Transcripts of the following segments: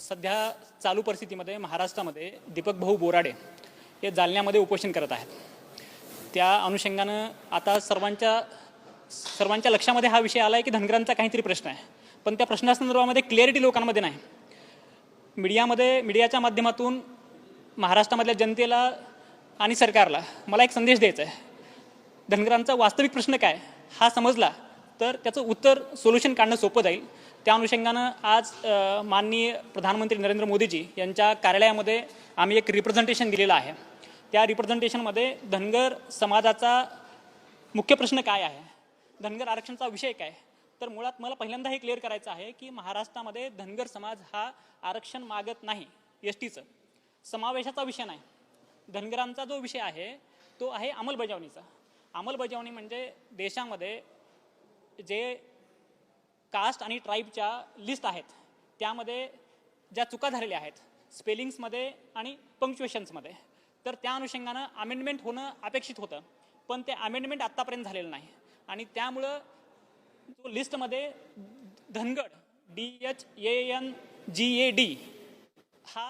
सध्या चालू परिस्थितीमध्ये महाराष्ट्रामध्ये दीपक भाऊ बोराडे हे जालन्यामध्ये उपोषण करत आहेत. त्या अनुषंगानं आता सर्वांच्या सर्वांच्या लक्षामध्ये हा विषय आला आहे की धनगरांचा काहीतरी प्रश्न आहे. पण त्या प्रश्नासंदर्भामध्ये क्लॅरिटी लोकांमध्ये नाही. मीडियामध्ये मीडियाच्या माध्यमातून महाराष्ट्रामधल्या जनतेला आणि सरकारला मला एक संदेश द्यायचा आहे. धनगरांचा वास्तविक प्रश्न काय? हा समजला तर त्याचं उत्तर सोल्युशन काढणं सोपं जाईल. त्या अनुषंगानं आज माननीय प्रधानमंत्री नरेंद्र मोदीजी यांच्या कार्यालयामध्ये आम्ही एक रिप्रेझेंटेशन दिलेलं आहे. त्या रिप्रेझेंटेशनमध्ये धनगर समाजाचा मुख्य प्रश्न काय आहे? धनगर आरक्षणचा विषय काय? तर मुळात मला पहिल्यांदा हे क्लिअर करायचं आहे की महाराष्ट्रामध्ये धनगर समाज हा आरक्षण मागत नाही एस टीचं समावेशाचा विषय नाही. धनगरांचा जो विषय आहे तो आहे अंमलबजावणीचा. अंमलबजावणी म्हणजे देशामध्ये जे कास्ट आणि ट्राईबच्या लिस्ट आहेत त्यामध्ये ज्या चुका झालेल्या आहेत स्पेलिंग्समध्ये आणि पंक्च्युएशन्समध्ये तर त्या अनुषंगानं अमेंडमेंट होणं अपेक्षित होतं पण ते अमेंडमेंट आत्तापर्यंत झालेलं नाही. आणि त्यामुळं जो लिस्टमध्ये Dhangad D H A N G A D हा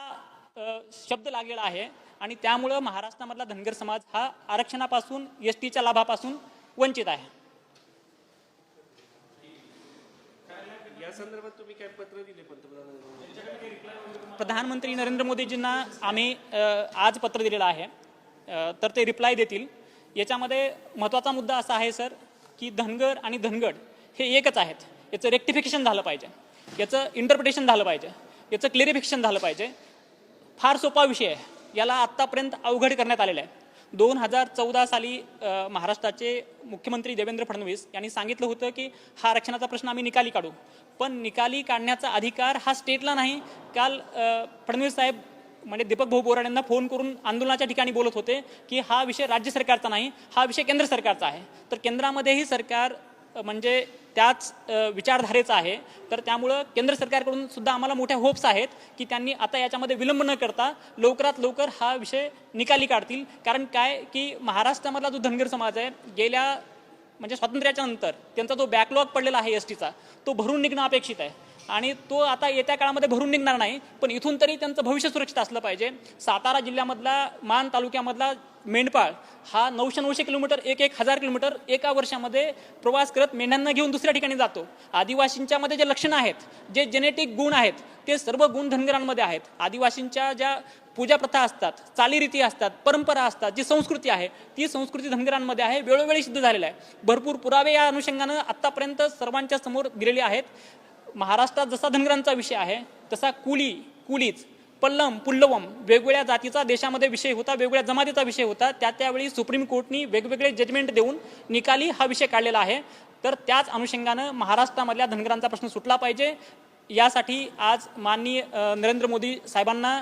शब्द लागलेला आहे. आणि त्यामुळं महाराष्ट्रामधला धनगर समाज हा आरक्षणापासून एस टीच्या लाभापासून वंचित आहे या संदर्भात तुम्ही काय पत्र दिले प्रधानमंत्री नरेंद्र मोदीजींना आम्ही आज पत्र दिलेलं आहे. तर ते रिप्लाय देतील. याच्यामध्ये महत्त्वाचा मुद्दा असा आहे सर की धनगर आणि धनगड हे एकच आहेत. याचं रेक्टिफिकेशन झालं पाहिजे. याचं इंटरप्रिटेशन झालं पाहिजे. याचं क्लिअरिफिकेशन झालं पाहिजे. फार सोपा विषय आहे. याला आत्तापर्यंत अवघड करण्यात आलेलं आहे. दोन हजार चौदा साली महाराष्ट्राचे मुख्यमंत्री देवेंद्र फडणवीस यांनी सांगितलं होतं की हा आरक्षणाचा प्रश्न आम्ही निकाली काढू. पण निकाली काढण्याचा अधिकार हा स्टेटला नाही. काल फडणवीस साहेब म्हणजे दीपक भाऊ बोराड यांना फोन करून आंदोलनाच्या ठिकाणी बोलत होते की हा विषय राज्य सरकारचा नाही हा विषय केंद्र सरकारचा आहे. तर केंद्रामध्येही सरकार म्हणजे त्याच विचारधारेचा विचारधारेचं आहे. तर त्यामुळं केंद्र सरकारकडून सुद्धा आम्हाला मोठ्या होप्स आहेत की त्यांनी आता याच्यामध्ये विलंब न करता लवकरात लवकर हा विषय निकाली काढतील. कारण काय की महाराष्ट्रामधला जो धनगर समाज आहे गेल्या म्हणजे स्वातंत्र्याच्या नंतर त्यांचा जो बॅकलॉग पडलेला आहे एस टीचा तो भरून निघणं अपेक्षित आहे. आणि तो आता येत्या काळामध्ये भरून निघणार नाही पण इथून तरी त्यांचं भविष्य सुरक्षित असलं पाहिजे. सातारा जिल्ह्यामधला मान तालुक्यामधला मेंढपाळ हा नऊशे नऊशे किलोमीटर एक एक हजार किलोमीटर एका वर्षामध्ये प्रवास करत मेंढ्यांना घेऊन दुसऱ्या ठिकाणी जातो. आदिवासींच्या मध्ये जे लक्षणं आहेत जे जेनेटिक गुण आहेत ते सर्व गुण धनगरांमध्ये आहेत. आदिवासींच्या ज्या पूजा प्रथा असतात चालीरीती असतात परंपरा असतात जी संस्कृती आहे ती संस्कृती धनगरांमध्ये आहे वेळोवेळी सिद्ध झालेलं आहे. भरपूर पुरावे या अनुषंगानं आत्तापर्यंत सर्वांच्या समोर दिलेले आहेत. महाराष्ट्रात जसा धनगरांचा विषय आहे तसा कुली कुलीच पल्लम पुल्लवम वेगवेगळ्या जातीचा देशामध्ये विषय होता वेगवेगळ्या जमातीचा विषय होता. त्या त्यावेळी सुप्रीम कोर्टनी वेगवेगळे जजमेंट देऊन निकाली हा विषय काढलेला आहे. तर त्याच अनुषंगानं महाराष्ट्रामधल्या धनगरांचा प्रश्न सुटला पाहिजे. यासाठी आज माननीय नरेंद्र मोदी साहेबांना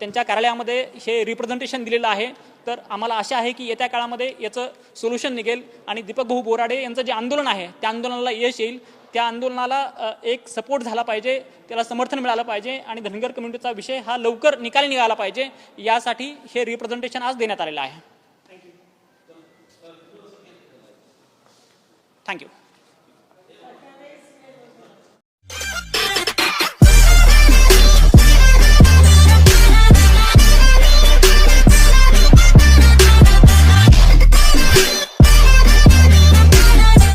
त्यांच्या कार्यालयामध्ये हे रिप्रेझेंटेशन दिलेलं आहे. तर आम्हाला आशा आहे की येत्या काळामध्ये याचं सोल्युशन निघेल. आणि दीपक भाऊ बोराडे यांचं जे आंदोलन आहे त्या आंदोलनाला यश येईल. त्या आंदोलनाला एक सपोर्ट झाला पाहिजे त्याला समर्थन मिळालं पाहिजे आणि धनगर कम्युनिटीचा विषय हा लवकर निकाली निघाला पाहिजे यासाठी हे रिप्रेझेंटेशन आज देण्यात आलेलं आहे. थँक्यू